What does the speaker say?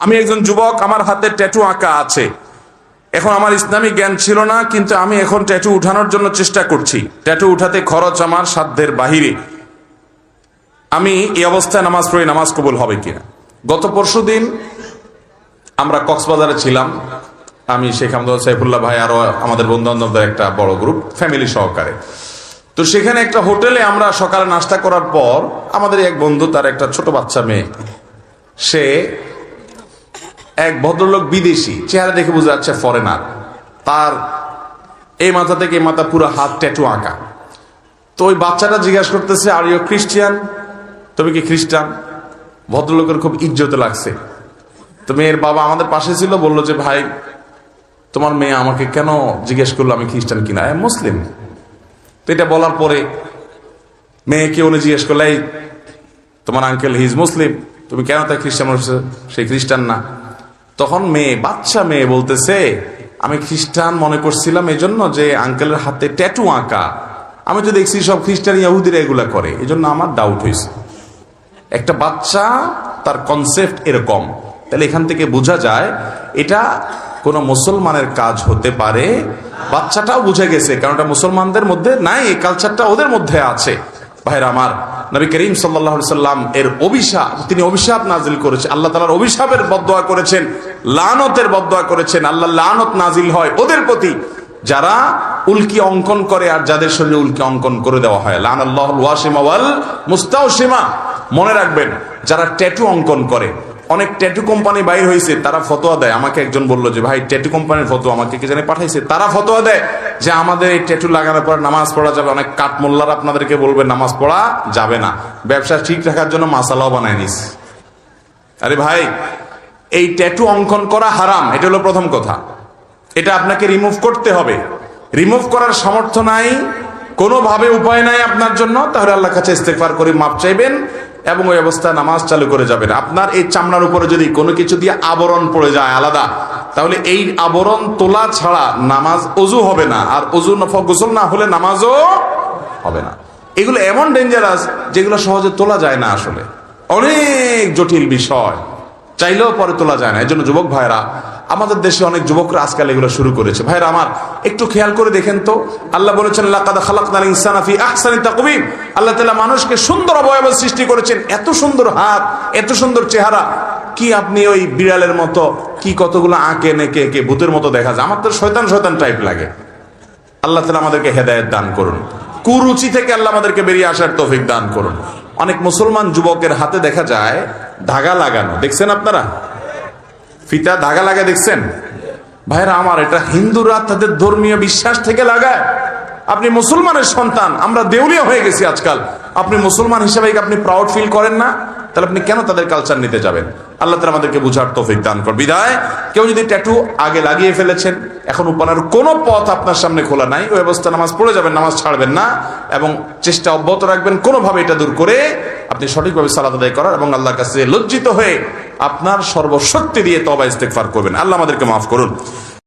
আমি একজন যুবক, আমার হাতে ট্যাটু আঁকা আছে। এখন আমার ইসলামী জ্ঞান ছিল না, কিন্তু আমি এখন ট্যাটু উঠানোর জন্য চেষ্টা করছি। ট্যাটু উঠাতে খরচ আমার সাধ্যের বাহিরে। আমি এই অবস্থায় নামাজ পড়ে, নামাজ কবুল হবে কিনা? গত পরশু দিন আমরা কক্সবাজারে ছিলাম। আমি শেখ আহমদ সাইফুল্লাহ ভাই আরও আমাদের বন্ধু বান্ধবদের একটা বড় গ্রুপ ফ্যামিলি সহকারে। তো সেখানে একটা হোটেলে আমরা সকালে নাস্তা করার পর আমাদের এক বন্ধু, তার একটা ছোট বাচ্চা মেয়ে, সে এক ভদ্রলোক বিদেশি চেহারা দেখে বোঝা যাচ্ছে ফরেনার তার এই মাথা থেকে মাথা পুরো হাত ট্যাটু আঁকা। তো ওই বাচ্চাটা জিজ্ঞাসা করতেছে আর ইউ খ্রিস্টিয়ান তুমি কি খ্রিস্টান? ভদ্রলোকের খুব ইজ্জত লাগছে। তো মেয়ের বাবা আমাদের পাশে ছিল বলল যে ভাই তোমার মেয়ে আমাকে কেন জিজ্ঞেস করল আমি খ্রিস্টান কিনা? আমি মুসলিম। তো এটা বলার পরে মেয়েকে উনি জিজ্ঞেস করলে "এই, তোমার আঙ্কেল হিজ মুসলিম তুমি কেন তাই খ্রিস্টান বলছো? সে খ্রিস্টান না। তখন মেয়ে, বাচ্চা মেয়ে বলতেছে, আমি খ্রিস্টান মনে করছিলাম এই জন্য যে আঙ্কেলের হাতে ট্যাটু আঁকা। আমি তো দেখছি সব খ্রিস্টান ইয়াহুদিরা এগুলা করে। এই জন্য আমার ডাউট হয়েছে। একটা বাচ্চা, তার কনসেপ্ট এরকম। তাহলে এখান থেকে বোঝা যায়, এটা কোন মুসলমানের কাজ হতে পারে। বাচ্চাটাও বুঝে গেছে, কারণ এটা মুসলমানদের মধ্যে নাই, এই কালচারটা ওদের মধ্যে আছে। ভাইরা আমার নবী করিম সাল্লাহ সাল্লাম এর অভিশাপ, তিনি অভিশাপ নাজিল করেছেন আল্লাহ তালার অভিশাপের বদয়া করেছেন, লানতের বদয়া করেছেন। আল্লাহ লানত নাজিল হয় ওদের প্রতি। যারা উল্কি অঙ্কন করে আর যাদের শরীরে উল্কি অঙ্কন করে দেওয়া হয়। লান আল্লাহ ওয়াসিমা ওয়াল মনে রাখবেন, যারা ট্যাটু অঙ্কন করে অনেক ট্যাটু কোম্পানি বাইর হয়েছে, তারা ফতোয়া দেয়। আমাকে একজন বলল যে, ভাই, ট্যাটু কোম্পানির ফটো আমাকে কে জানে পাঠাইছে? তারা ফতোয়া দেয় যে, আমাদের এই ট্যাটু লাগানোর পর নামাজ পড়া যাবে। অনেক কাঠমোল্লার আপনাদেরকে বলবে, নামাজ পড়া যাবে না। ব্যবসা ঠিক রাখার জন্য মাসালাও বানায় নিস। আরে ভাই, এই ট্যাটু অঙ্কন করা হারাম, এটা হলো প্রথম কথা। এটা আপনাকে রিমুভ করতে হবে। রিমুভ করার সামর্থ্য নাই, কোনোভাবে উপায় নাই আপনার জন্য। তাহলে আল্লাহ কাছে ইস্তেফার করে মাপ চাইবেন। এবং ওই অবস্থায় নামাজ চালু করে যাবেন। আপনার এই চামড়ার উপরে যদি কোনো কিছু দিয়ে আবরণ পড়ে যায় আলাদা, তাহলে এই আবরণ তোলা ছাড়া নামাজ অজু হবে না। আর অজু গোসল না হলে নামাজও হবে না। এগুলো এমন ডেঞ্জারাস যেগুলো সহজে তোলা যায় না আসলে। অনেক জটিল বিষয়। চাইলেও পরে তোলা যায় না। এই জন্য যুবক ভাইরা আমাদের দেশে অনেক যুবকরা আজকাল এগুলো শুরু করেছে। ভাইরা আমার, একটু খেয়াল করে দেখেন তো। আল্লাহ বলেছেন আল্লাহ তাআলা মানুষকে সুন্দর অবয়ব সৃষ্টি করেছেন। এত সুন্দর হাত, এত সুন্দর চেহারা। কি আপনি ওই বিড়ালের মতো, কি কতগুলো আঁকে নেকে একে ভূতের মতো দেখা যায়? আমার তো শয়তান শয়তান টাইপ লাগে। আল্লাহ তালা আমাদেরকে হেদায়ত দান করুন। কুরুচি থেকে আল্লাহ আমাদেরকে বেরিয়ে আসার তৌফিক দান করুন। অনেক মুসলমান যুবকের হাতে দেখা যায়, ধাগা লাগানো। দেখছেন আপনারা? ফিতা ধাগা লাগা দেখছেন? ভাইরা আমার, এটা হিন্দুরা তাদের ধর্মীয় বিশ্বাস থেকে লাগায়। আপনি মুসলমানের সন্তান, আমরা দেউলিয়া হয়ে গেছি আজকাল। আপনি মুসলমান হিসেবে আপনি প্রাউড ফিল করেন না? তাহলে আপনি কেন তাদের কালচার নিতে যাবেন? আল্লাহ আমাদেরকে বুঝার তৌফিক দান কর বিদায়। কেউ যদি ট্যাটু আগে লাগিয়ে ফেলেছেন, এখন উপানার কোনো পথ আপনার সামনে খোলা নাই, ওই অবস্থা নামাজ পড়ে যাবেন, নামাজ ছাড়বেন না এবং চেষ্টা অব্যাহত রাখবেন, কোনোভাবে এটা দূর করে আপনি সঠিকভাবে সালাদ আদায় করার এবং আল্লাহর কাছে লজ্জিত হয়ে আপনার সর্বশক্তি দিয়ে তবা ইস্তেকফার করবেন। আল্লাহ আমাদেরকে মাফ করুন।